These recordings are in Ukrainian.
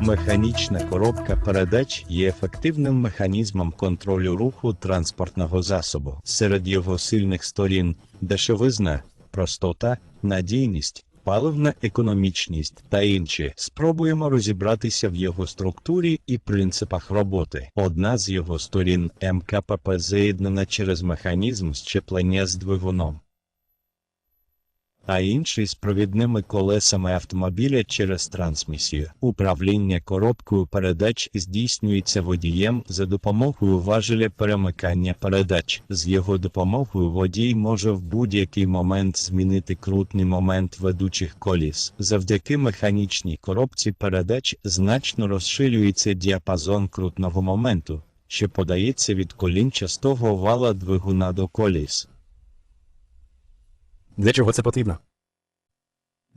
Механічна коробка передач є ефективним механізмом контролю руху транспортного засобу. Серед його сильних сторін дешевизна, простота, надійність, паливна економічність та інші. Спробуємо розібратися в його структурі і принципах роботи. Одна з його сторін МКПП заєднана через механізм щеплення з двигуном а інший з провідними колесами автомобіля через трансмісію. Управління коробкою передач здійснюється водієм за допомогою важеля перемикання передач. З його допомогою водій може в будь-який момент змінити крутний момент ведучих коліс. Завдяки механічній коробці передач значно розширюється діапазон крутного моменту, що подається від колінчастого вала двигуна до коліс. Для чого це потрібно?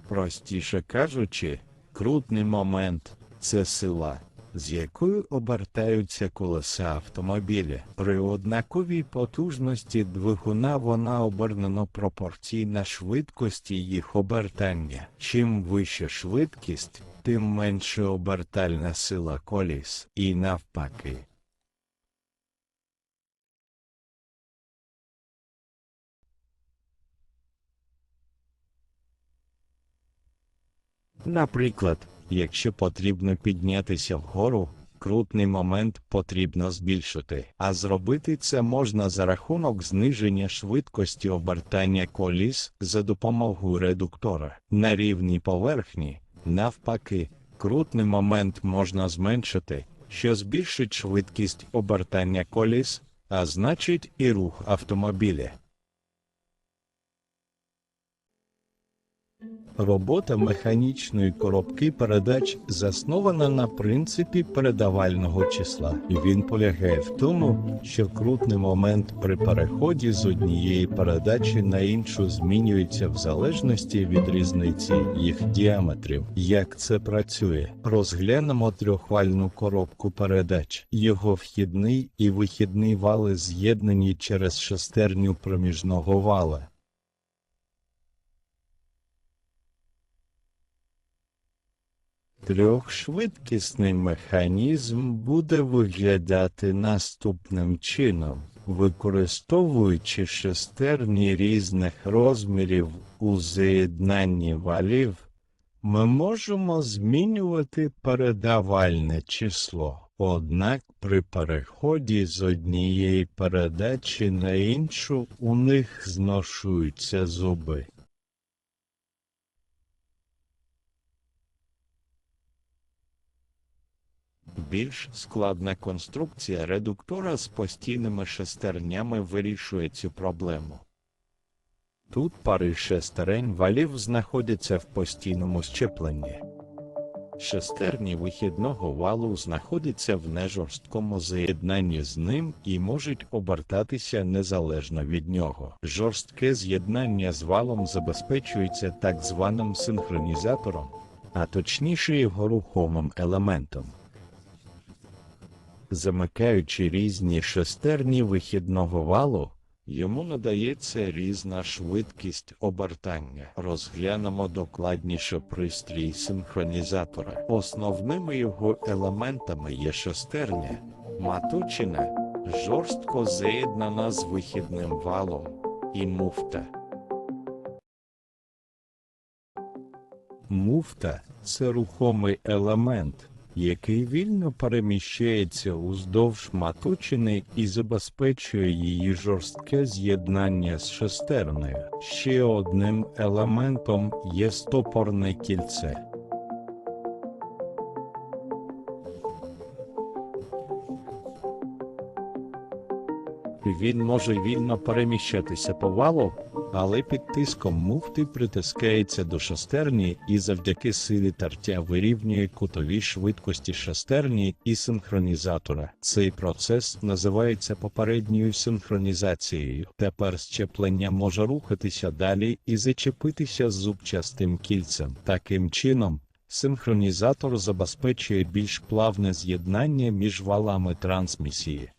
Простіше кажучи, крутний момент це сила, з якою обертаються колеса автомобіля. При однаковій потужності двигуна вона обернено пропорційна швидкості їх обертання. Чим вища швидкість, тим менше обертальна сила коліс, і навпаки. Наприклад, якщо потрібно піднятися вгору, крутний момент потрібно збільшити, а зробити це можна за рахунок зниження швидкості обертання коліс за допомогою редуктора. На рівній поверхні, навпаки, крутний момент можна зменшити, що збільшить швидкість обертання коліс, а значить і рух автомобіля. Робота механічної коробки передач заснована на принципі передавального числа. І Він полягає в тому, що крутний момент при переході з однієї передачі на іншу змінюється в залежності від різниці їх діаметрів. Як це працює? Розглянемо трьохвальну коробку передач. Його вхідний і вихідний вали з'єднані через шестерню проміжного вала. Трьохшвидкісний механізм буде виглядати наступним чином. Використовуючи шестерні різних розмірів у з'єднанні валів, ми можемо змінювати передавальне число. Однак при переході з однієї передачі на іншу у них зношуються зуби. Більш складна конструкція редуктора з постійними шестернями вирішує цю проблему. Тут пари шестерень валів знаходяться в постійному щепленні. Шестерні вихідного валу знаходяться в нежорсткому з'єднанні з ним і можуть обертатися незалежно від нього. Жорстке з'єднання з валом забезпечується так званим синхронізатором, а точніше його рухомим елементом. Замикаючи різні шестерні вихідного валу, йому надається різна швидкість обертання. Розглянемо докладніше пристрій синхронізатора. Основними його елементами є шестерня, маточина, жорстко з'єднана з вихідним валом і муфта. Муфта це рухомий елемент, який вільно переміщається уздовж маточини і забезпечує її жорстке з'єднання з шестернею. Ще одним елементом є стопорне кільце. Він може вільно переміщатися по валу, але під тиском муфти притискається до шестерні і завдяки силі тертя вирівнює кутові швидкості шестерні і синхронізатора. Цей процес називається попередньою синхронізацією. Тепер щеплення може рухатися далі і зачепитися з зубчастим кільцем. Таким чином. Синхронізатор забезпечує більш плавне з'єднання між валами трансмісії.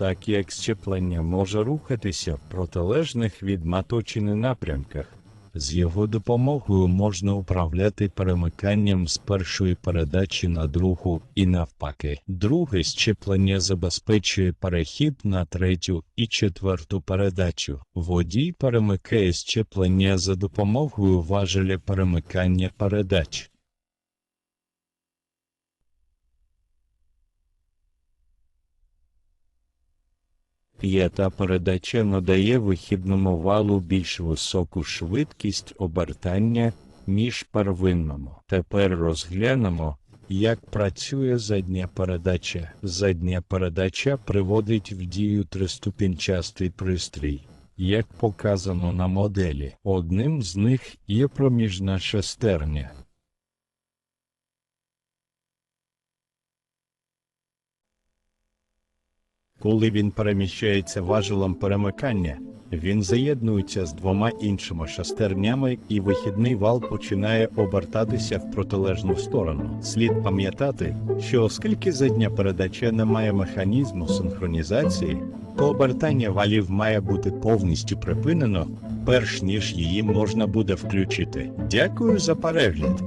Так як щеплення може рухатися в протилежних від маточини напрямках, З його допомогою можна управляти перемиканням з першої передачі на другу і навпаки. Друге щеплення забезпечує перехід на третю і четверту передачу. Водій перемикає щеплення за допомогою важеля перемикання передач. П'ята передача надає вихідному валу більш високу швидкість обертання, ніж первинному. Тепер розглянемо, як працює задня передача. Задня передача приводить в дію триступінчастий пристрій. Як показано на моделі, одним з них є проміжна шестерня. Коли він переміщається важелем перемикання, він заєднується з двома іншими шестернями і вихідний вал починає обертатися в протилежну сторону. Слід пам'ятати, що оскільки задня передача не має механізму синхронізації, то обертання валів має бути повністю припинено, перш ніж її можна буде включити. Дякую за перегляд.